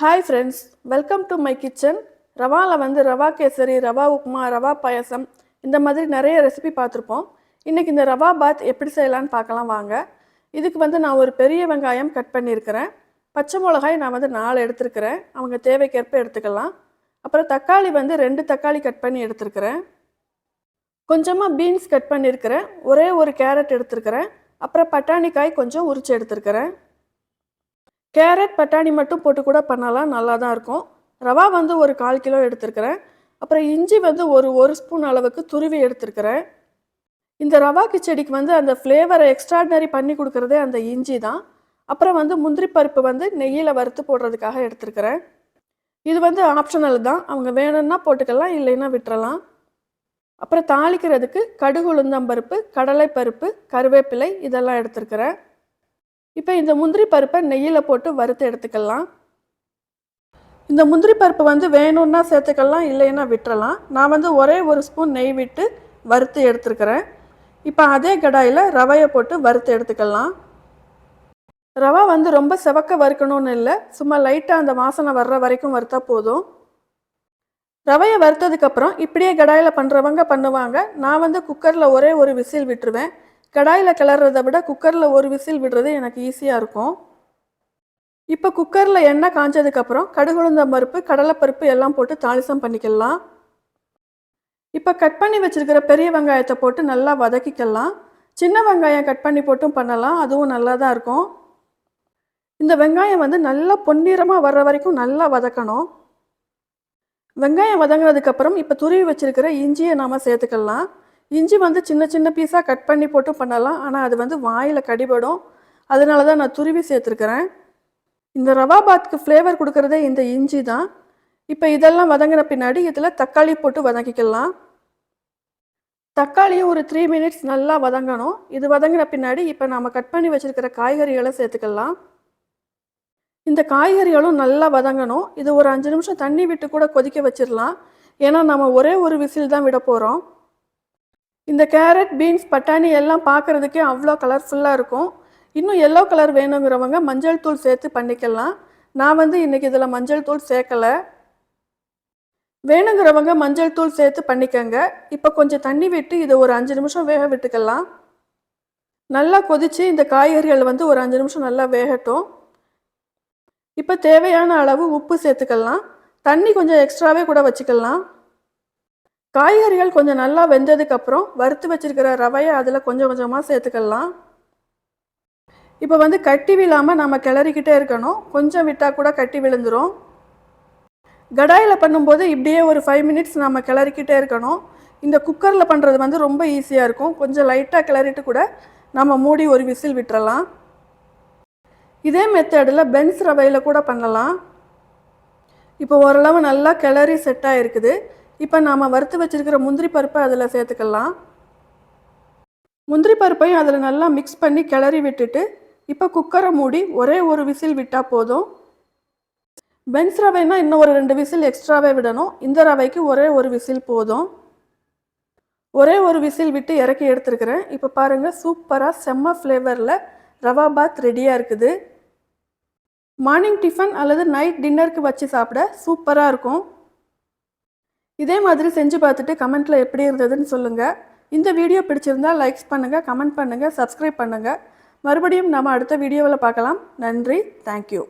Hi friends welcome to my kitchen ரவாவில் வந்து ரவா கேசரி ரவா உப்புமா ரவா பாயசம் இந்த மாதிரி நிறைய ரெசிபி பார்த்துருப்போம். இன்றைக்கி இந்த ரவா பாத் எப்படி செய்யலான்னு பார்க்கலாம் வாங்க. இதுக்கு வந்து நான் ஒரு பெரிய வெங்காயம் கட் பண்ணியிருக்கிறேன். பச்சை மிளகாய் நான் வந்து நாலு எடுத்துருக்கிறேன். அவங்க தேவைக்கேற்ப எடுத்துக்கலாம். அப்புறம் தக்காளி வந்து ரெண்டு தக்காளி கட் பண்ணி எடுத்துருக்கிறேன். கொஞ்சமாக பீன்ஸ் கட் பண்ணியிருக்கிறேன். ஒரே ஒரு கேரட் எடுத்துருக்கிறேன். அப்புறம் பட்டாணிக்காய் கொஞ்சம் உரிச்சு எடுத்துருக்கிறேன். கேரட் பட்டாணி மட்டும் போட்டு கூட பண்ணலாம். நல்லா தான் இருக்கும். ரவா வந்து ஒரு கால் கிலோ எடுத்திருக்கிறேன். அப்புறம் இஞ்சி வந்து ஒரு ஒரு ஸ்பூன் அளவுக்கு துருவி எடுத்துருக்கிறேன். இந்த ரவா கிச்சடிக்கு வந்து அந்த ஃப்ளேவரை எக்ஸ்ட்ராடினரி பண்ணி கொடுக்குறதே அந்த இஞ்சி தான். அப்புறம் வந்து முந்திரி பருப்பு வந்து நெய்யில் வறுத்து போடுறதுக்காக எடுத்துருக்கிறேன். இது வந்து ஆப்ஷனல் தான். அவங்க வேணும்னா போட்டுக்கலாம் இல்லைன்னா விட்டுறலாம். அப்புறம் தாளிக்கிறதுக்கு கடுகு உளுந்தம்பருப்பு கடலைப்பருப்பு கருவேப்பிலை இதெல்லாம் எடுத்துருக்கிறேன். இப்போ இந்த முந்திரி பருப்பை நெய்யில் போட்டு வறுத்து எடுத்துக்கலாம். இந்த முந்திரி பருப்பு வந்து வேணும்னா சேர்த்துக்கலாம் இல்லைன்னா விட்டுறலாம். நான் வந்து ஒரே ஒரு ஸ்பூன் நெய் விட்டு வறுத்து எடுத்துருக்கிறேன். இப்போ அதே கடாயில் ரவையை போட்டு வறுத்து எடுத்துக்கலாம். ரவை வந்து ரொம்ப செவக்க வறுக்கணும்னு இல்லை சும்மா லைட்டாக அந்த வாசனை வர்ற வரைக்கும் வறுத்தா போதும். ரவையை வறுத்ததுக்கப்புறம் இப்படியே கடாயில் பண்ணுறவங்க பண்ணுவாங்க. நான் வந்து குக்கரில் ஒரே ஒரு விசில் விட்டுருவேன். கடாயில் கிளறதை விட குக்கரில் ஒரு விசில் விடுறது எனக்கு ஈஸியாக இருக்கும். இப்போ குக்கரில் எண்ணெய் காஞ்சதுக்கப்புறம் கடுகுளுந்தம் பருப்பு கடலைப்பருப்பு எல்லாம் போட்டு தாளிசம் பண்ணிக்கலாம். இப்போ கட் பண்ணி வச்சுருக்கிற பெரிய வெங்காயத்தை போட்டு நல்லா வதக்கிக்கலாம். சின்ன வெங்காயம் கட் பண்ணி போட்டும் பண்ணலாம் அதுவும் நல்லா தான் இருக்கும். இந்த வெங்காயம் வந்து நல்லா பொன்னிறமாக வர்ற வரைக்கும் நல்லா வதக்கணும். வெங்காயம் வதங்கினதுக்கப்புறம் இப்போ துருவி வச்சுருக்கிற இஞ்சியை நாம் சேர்த்துக்கலாம். இஞ்சி வந்து சின்ன சின்ன பீஸாக கட் பண்ணி போட்டு பண்ணலாம். ஆனால் அது வந்து வாயில் கடிபடும். அதனால தான் நான் துருவி சேர்த்துருக்குறேன். இந்த ரவா பாத்துக்கு ஃப்ளேவர் கொடுக்குறதே இந்த இஞ்சி தான். இப்போ இதெல்லாம் வதங்கின பின்னாடி இதில் தக்காளி போட்டு வதக்கிக்கலாம். தக்காளியும் ஒரு த்ரீ மினிட்ஸ் நல்லா வதங்கணும். இது வதங்கின பின்னாடி இப்போ நம்ம கட் பண்ணி வச்சுருக்கிற காய்கறிகளை சேர்த்துக்கலாம். இந்த காய்கறிகளும் நல்லா வதங்கணும். இது ஒரு அஞ்சு நிமிஷம் தண்ணி விட்டு கூட கொதிக்க வச்சிடலாம். ஏன்னா நம்ம ஒரே ஒரு விசில் தான் விட போகிறோம் இந்த கேரட் பீன்ஸ் பட்டாணி எல்லாம் பார்க்குறதுக்கே அவ்வளோ கலர்ஃபுல்லாக இருக்கும். இன்னும் எல்லோ கலர் வேணுங்கிறவங்க மஞ்சள் தூள் சேர்த்து பண்ணிக்கலாம். நான் வந்து இன்றைக்கி இதில் மஞ்சள் தூள் சேர்க்கலை. வேணுங்கிறவங்க மஞ்சள் தூள் சேர்த்து பண்ணிக்கோங்க. இப்போ கொஞ்சம் தண்ணி விட்டு இதை ஒரு அஞ்சு நிமிஷம் வேக விட்டுக்கலாம். நல்லா கொதித்து இந்த காய்கறிகள் வந்து ஒரு அஞ்சு நிமிஷம் நல்லா வேகட்டும். இப்போ தேவையான அளவு உப்பு சேர்த்துக்கலாம். தண்ணி கொஞ்சம் எக்ஸ்ட்ராவே கூட வச்சுக்கலாம். காய்கறிகள் கொஞ்சம் நல்லா வெந்ததுக்கப்புறம் வறுத்து வச்சிருக்கிற ரவையை அதில் கொஞ்சம் கொஞ்சமாக சேர்த்துக்கலாம். இப்போ வந்து கட்டி விழாமல் நம்ம கிளறிக்கிட்டே இருக்கணும். கொஞ்சம் விட்டால் கூட கட்டி விழுந்துடும் கடாயில் பண்ணும்போது இப்படியே ஒரு ஃபைவ் மினிட்ஸ் நம்ம கிளறிக்கிட்டே இருக்கணும். இந்த குக்கரில் பண்ணுறது வந்து ரொம்ப ஈஸியாக இருக்கும். கொஞ்சம் லைட்டாக கிளறிட்டு கூட நம்ம மூடி ஒரு விசில் விட்டுறலாம். இதே மெத்தடில் பென்ஸ் ரவையில் கூட பண்ணலாம். இப்போ ஓரளவு நல்லா கிளறி செட் ஆகிருக்குது இப்போ நாம் வறுத்து வச்சுருக்கிற முந்திரி பருப்பை அதில் சேர்த்துக்கலாம். முந்திரி பருப்பையும் அதில் நல்லா மிக்ஸ் பண்ணி கிளறி விட்டுட்டு இப்போ குக்கரை மூடி ஒரே ஒரு விசில் விட்டால் போதும். பென்ஸ் ரவைனா இன்னும் ஒரு ரெண்டு விசில் எக்ஸ்ட்ராவே விடணும். இந்த ரவைக்கு ஒரே ஒரு விசில் போதும். ஒரே ஒரு விசில் விட்டு இறக்கி எடுத்துருக்கிறேன். இப்போ பாருங்கள் சூப்பராக செம்ம ஃப்ளேவரில் ரவா பாத் ரெடியாக இருக்குது. மார்னிங் டிஃபன் அல்லது நைட் டின்னருக்கு வச்சு சாப்பிட சூப்பராக இருக்கும். இதே மாதிரி செஞ்சு பார்த்துட்டு கமெண்ட்டில் எப்படி இருந்ததுன்னு சொல்லுங்கள் இந்த வீடியோ பிடிச்சிருந்தால் லைக்ஸ் பண்ணுங்கள் கமெண்ட் பண்ணுங்கள் சப்ஸ்கிரைப் பண்ணுங்கள் மறுபடியும் நம்ம அடுத்த வீடியோவில் பார்க்கலாம். நன்றி தேங்க்யூ